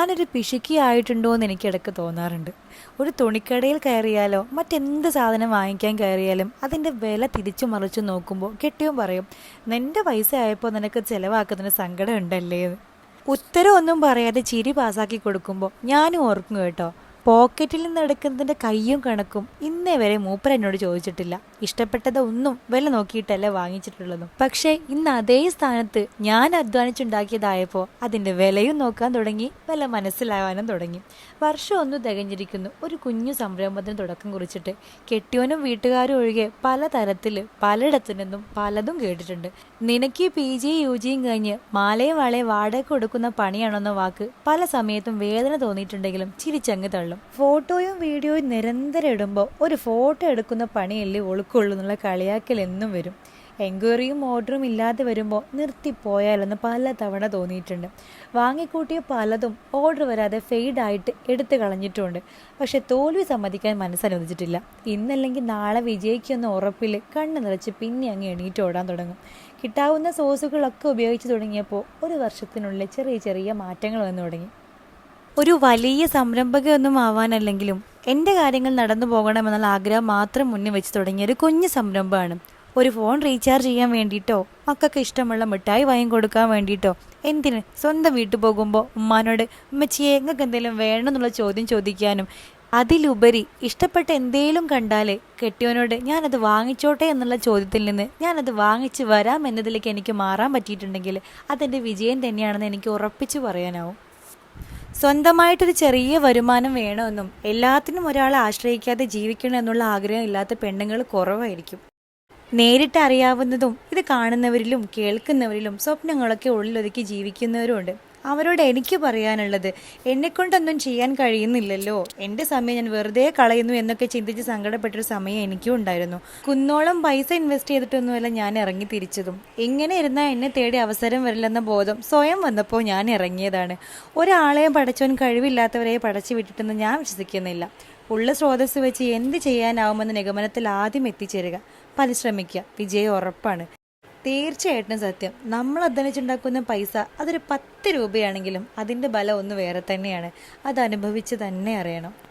ഞാനൊരു പിശുക്കി ആയിട്ടുണ്ടോ എന്ന് ഇടയ്ക്ക് തോന്നാറുണ്ട്. ഒരു തുണിക്കടയിൽ കയറിയാലോ മറ്റെന്ത് സാധനം വാങ്ങിക്കാൻ കയറിയാലും അതിന്റെ വില തിരിച്ചു മറിച്ചു നോക്കുമ്പോൾ കെട്ടിയും പറയും നിന്റെ പൈസ ആയപ്പോൾ നിനക്ക് ചിലവാക്കുന്നതിന് സങ്കടം ഉണ്ടല്ലേ ഉത്തരമൊന്നും പറയാതെ ചിരി പാസാക്കി കൊടുക്കുമ്പോൾ ഞാനും ഓർക്കും കേട്ടോ പോക്കറ്റിൽ നിന്ന് എടുക്കുന്നതിന്റെ കയ്യും കണക്കും ഇന്നേ വരെ മൂപ്പർ എന്നോട് ചോദിച്ചിട്ടില്ല. ഇഷ്ടപ്പെട്ടത് ഒന്നും വില നോക്കിയിട്ടല്ല വാങ്ങിച്ചിട്ടുള്ളതും. പക്ഷേ ഇന്ന് അതേ സ്ഥാനത്ത് ഞാൻ അധ്വാനിച്ചുണ്ടാക്കിയതായപ്പോൾ അതിന്റെ വിലയും നോക്കാൻ തുടങ്ങി വില മനസ്സിലാവാനും തുടങ്ങി. വർഷം ഒന്ന് തികഞ്ഞിരിക്കുന്നു. ഒരു കുഞ്ഞു സംരംഭത്തിന് തുടക്കം കുറിച്ചിട്ട് കെട്ടിയോനും വീട്ടുകാരും ഒഴികെ പല തരത്തിൽ പലയിടത്തു നിന്നും പലതും കേട്ടിട്ടുണ്ട്. നിനക്ക് പി ജി യു ജിയും കഴിഞ്ഞ് മാലയും വളയും വാടക കൊടുക്കുന്ന പണിയാണെന്ന വാക്ക് പല സമയത്തും വേദന തോന്നിയിട്ടുണ്ടെങ്കിലും ചിരിച്ചങ്ങ് തള്ളും. ഫോട്ടോയും വീഡിയോയും നിരന്തരം ഇടുമ്പോൾ ഒരു ഫോട്ടോ എടുക്കുന്ന പണിയല്ലേ ഒളുക്കുള്ളൂ എന്നുള്ള കളിയാക്കൽ എന്നും വരും. എൻക്വയറിയും ഓർഡറും ഇല്ലാതെ വരുമ്പോൾ നിർത്തിപ്പോയാലെന്ന് പല തവണ തോന്നിയിട്ടുണ്ട്. വാങ്ങിക്കൂട്ടിയ പലതും ഓർഡർ വരാതെ ഫെയ്ഡായിട്ട് എടുത്തു കളഞ്ഞിട്ടുണ്ട്. പക്ഷെ തോൽവി സമ്മതിക്കാൻ മനസ്സനുവദിച്ചിട്ടില്ല. ഇന്നല്ലെങ്കിൽ നാളെ വിജയിക്കുന്ന ഉറപ്പിൽ കണ്ണ് നിറച്ച് പിന്നെ അങ്ങ് എണീറ്റ് ഓടാൻ തുടങ്ങും. കിട്ടാവുന്ന സോസുകളൊക്കെ ഉപയോഗിച്ച് തുടങ്ങിയപ്പോൾ ഒരു വർഷത്തിനുള്ളിൽ ചെറിയ ചെറിയ മാറ്റങ്ങൾ വന്നു തുടങ്ങി. ഒരു വലിയ സംരംഭകയൊന്നും ആവാനല്ലെങ്കിലും എന്റെ കാര്യങ്ങൾ നടന്നു പോകണമെന്നുള്ള ആഗ്രഹം മാത്രം മുന്നിൽ വെച്ച് തുടങ്ങിയ ഒരു കുഞ്ഞു സംരംഭമാണ്. ഒരു ഫോൺ റീചാർജ് ചെയ്യാൻ വേണ്ടിയിട്ടോ മക്കൾക്ക് ഇഷ്ടമുള്ള മിഠായി വാങ്ങി കൊടുക്കാൻ വേണ്ടിയിട്ടോ എന്തിന് സ്വന്തം വീട്ടിൽ പോകുമ്പോൾ ഉമ്മാനോട് ഉമ്മച്ചിയെ നിങ്ങൾക്ക് എന്തെങ്കിലും വേണമെന്നുള്ള ചോദ്യം ചോദിക്കാനും അതിലുപരി ഇഷ്ടപ്പെട്ട എന്തേലും കണ്ടാൽ കെട്ടിയവനോട് ഞാനത് വാങ്ങിച്ചോട്ടെ എന്നുള്ള ചോദ്യത്തിൽ നിന്ന് ഞാനത് വാങ്ങിച്ച് വരാം എന്നതിലേക്ക് എനിക്ക് മാറാൻ പറ്റിയിട്ടുണ്ടെങ്കിൽ അതെന്റെ വിജയം തന്നെയാണെന്ന് എനിക്ക് ഉറപ്പിച്ചു പറയാനാവും. സ്വന്തമായിട്ടൊരു ചെറിയ വരുമാനം വേണമെന്നും എല്ലാത്തിനും ഒരാളെ ആശ്രയിക്കാതെ ജീവിക്കണം എന്നുള്ള ആഗ്രഹം ഇല്ലാത്ത പെണ്ണുങ്ങൾ കുറവായിരിക്കും. നേരിട്ട് അറിയാവുന്നതും ഇത് കാണുന്നവരിലും കേൾക്കുന്നവരിലും സ്വപ്നങ്ങളൊക്കെ ഉള്ളിലൊതുക്കി ജീവിക്കുന്നവരുമുണ്ട്. അവരോട് എനിക്ക് പറയാനുള്ളത് എന്നെക്കൊണ്ടൊന്നും ചെയ്യാൻ കഴിയുന്നില്ലല്ലോ. എന്റെ സമയം ഞാൻ വെറുതെ കളയുന്നു എന്നൊക്കെ ചിന്തിച്ച് സങ്കടപ്പെട്ടൊരു സമയം എനിക്കും ഉണ്ടായിരുന്നു. കുന്നോളം പൈസ ഇൻവെസ്റ്റ് ചെയ്തിട്ടൊന്നുമല്ല ഞാൻ ഇറങ്ങി തിരിച്ചതും. എങ്ങനെ ഇരുന്നാൽ എന്നെ തേടി അവസരം വരില്ലെന്ന ബോധം സ്വയം വന്നപ്പോൾ ഞാൻ ഇറങ്ങിയതാണ്. ഒരാളെയും പടച്ചവൻ കഴിവില്ലാത്തവരെ പടച്ചു വിട്ടിട്ടെന്ന് ഞാൻ വിശ്വസിക്കുന്നില്ല. ഉള്ള സ്രോതസ് വെച്ച് എന്ത് ചെയ്യാനാവുമെന്ന നിഗമനത്തിൽ ആദ്യം എത്തിച്ചേരുക. പരിശ്രമിക്കുക. വിജയം ഉറപ്പാണ്. തീർച്ചയായിട്ടും സത്യം. നമ്മൾ അധ്വാനിച്ചുണ്ടാക്കുന്ന പൈസ അതൊരു പത്ത് രൂപയാണെങ്കിലും അതിന്റെ ബലം ഒന്ന് വേറെ തന്നെയാണ്. അത് അനുഭവിച്ച് തന്നെ അറിയണം.